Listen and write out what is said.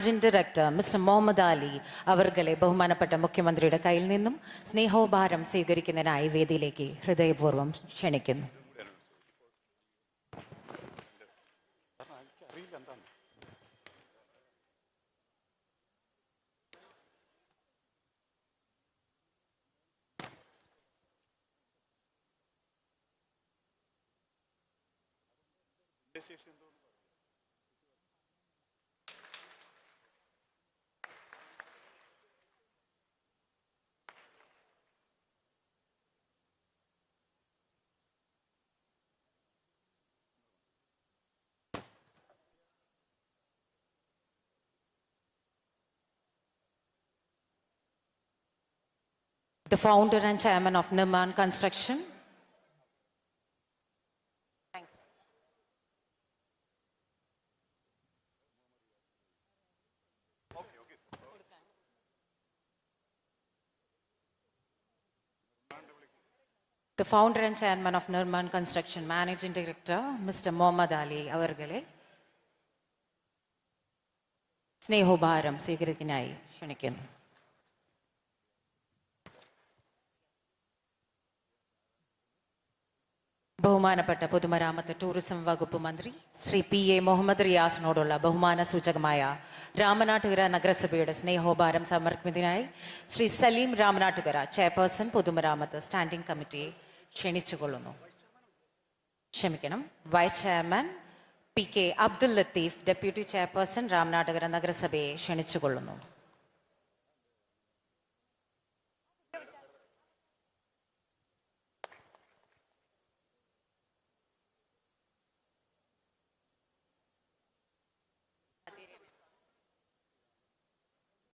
Managing director mister Muhammad Ali അവർകളെ ബഹുമാനപ്പെട്ട മുഖ്യമന്ത്രിയുടെ കയ്യിൽ നിന്നും സ്നേഹോപഹാരം സ്വീകരിക്കുന്നതിനായി വേദിയിലേക്ക് ഹൃദയപൂർവം ക്ഷണിക്കുന്നു. The founder and chairman of Nirman Construction. The founder and chairman of Nirman Construction, managing director, Mr. Mohammad Ali അവർകളെ സ്നേഹോപഹാരം സ്വീകരിക്കാനായി ക്ഷണിക്കുന്നു ബഹുമാനപ്പെട്ട പൊതുമരാമത്ത് ടൂറിസം വകുപ്പ് മന്ത്രി ശ്രീ പി എ മുഹമ്മദ് റിയാസിനോടുള്ള ബഹുമാന സൂചകമായ രാമനാട്ടുകര നഗരസഭയുടെ സ്നേഹോപാരം സമർപ്പിക്കുന്നതിനായി ശ്രീ സലീം രാമനാട്ടുകര ചെയർപേഴ്സൺ പൊതുമരാമത്ത് സ്റ്റാൻഡിംഗ് കമ്മിറ്റിയെ ക്ഷണിച്ചുകൊള്ളുന്നു. ക്ഷമിക്കണം. Vice chairman P K Abdul Latheef deputy chairperson Ramanattukara നഗരസഭയെ ക്ഷണിച്ചുകൊള്ളുന്നു.